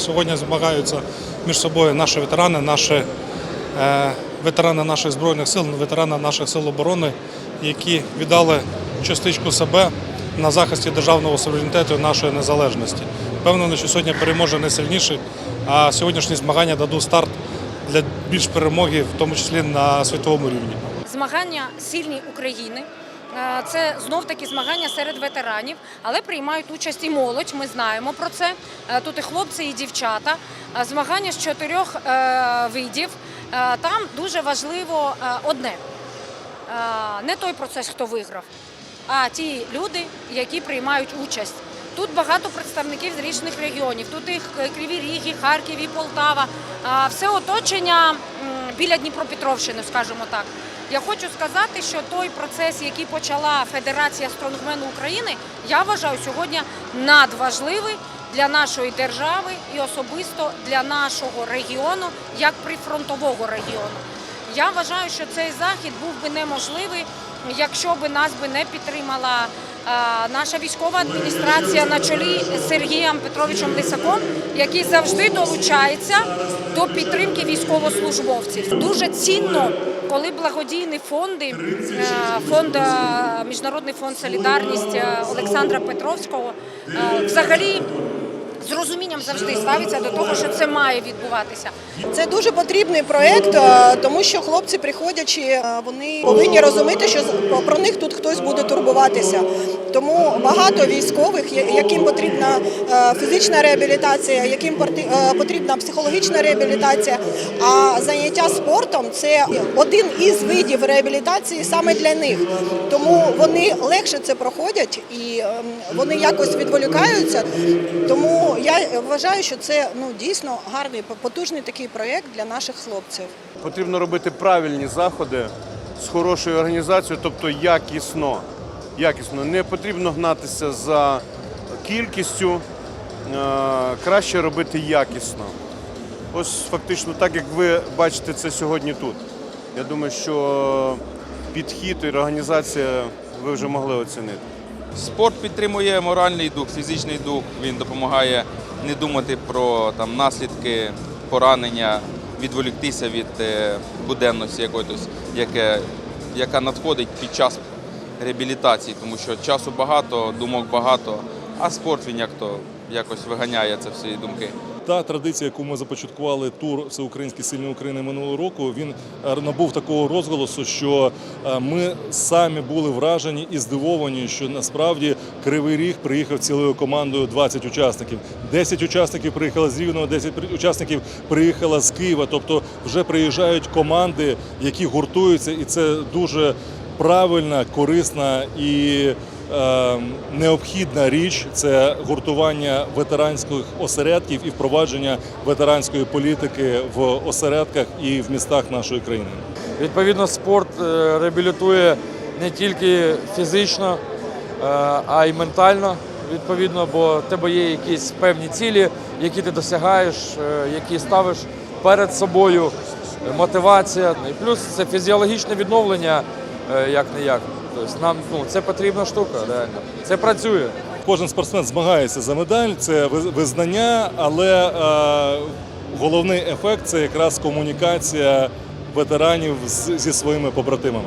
Сьогодні змагаються між собою наші ветерани, наші е, ветерани наших збройних сил, ветерани наших сил оборони, які віддали частичку себе на захисті державного суверенітету нашої незалежності. Впевнений, що сьогодні переможе найсильніший, а сьогоднішні змагання дадуть старт для більш перемоги, в тому числі на світовому рівні. Змагання сильні України. Е, Це знов таки змагання серед ветеранів, але приймають участь і молодь. Ми знаємо про це. Е, Тут і хлопці, і дівчата. Е, Змагання з чотирьох видів. Там дуже важливо одне: не той процес, хто виграв, а ті люди, які приймають участь. Тут багато представників з різних регіонів. Тут і Х- Криві Ріг, і Харків, і Полтава. Все оточення біля Дніпропетровщини, скажімо так. Я хочу сказати, що той процес, який почала Федерація стронгмену України, я вважаю сьогодні надважливий для нашої держави і особисто для нашого регіону, як прифронтового регіону. Я вважаю, що цей захід був би неможливий, якщо би нас би не підтримала наша військова адміністрація на чолі з Сергієм Петровичем Лисаком, який завжди долучається до підтримки військовослужбовців. Дуже цінно, коли благодійні фонди, е, фонд е, Міжнародний фонд Солідарність е, Олександра Петровського взагалі. З розумінням завжди ставиться до того, що це має відбуватися. Це дуже потрібний проект, тому що хлопці, приходячи, вони повинні розуміти, що про них тут хтось буде турбуватися. Тому багато військових, яким потрібна е, фізична реабілітація, яким е, потрібна психологічна реабілітація. А заняття спортом це один із видів реабілітації саме для них. Тому вони легше це проходять і ем, вони якось відволікаються. Тому я вважаю, що це ну дійсно гарний потужний такий проєкт для наших хлопців. Потрібно робити правильні заходи з хорошою організацією, тобто якісно. Якісно. Не потрібно гнатися за кількістю, е, краще робити якісно. Ось фактично так, як ви бачите це сьогодні тут. Я думаю, що підхід і організація ви вже могли оцінити. Спорт підтримує моральний дух, фізичний дух. Він допомагає не думати про там, наслідки поранення, відволіктися від е, буденності якоїсь, яка надходить під час реабілітації, тому що часу багато, думок багато, а спорт він як то якось виганяє це всі думки. Та традиція, яку ми започаткували тур Всеукраїнський сильний України минулого року, він е, набув такого розголосу, що е, ми самі були вражені і здивовані, що насправді Кривий Ріг приїхав цілою командою 20 учасників. 10 учасників приїхали з Рівного, 10 учасників приїхало з Києва. Тобто вже приїжджають команди, які гуртуються, і це дуже правильна, корисна і е, необхідна річ це гуртування ветеранських осередків і впровадження ветеранської політики в осередках і в містах нашої країни. Відповідно, спорт е, реабілітує не тільки фізично, е, а й ментально. Відповідно, бо в тебе є якісь певні цілі, які ти досягаєш, е, які ставиш перед собою, мотивація. І плюс це фізіологічне відновлення, як не як. Тобто нам ну, це потрібна штука, реально. Це працює. Кожен спортсмен змагається за медаль, це ви- визнання, але е, головний ефект це якраз комунікація ветеранів з- зі своїми побратимами.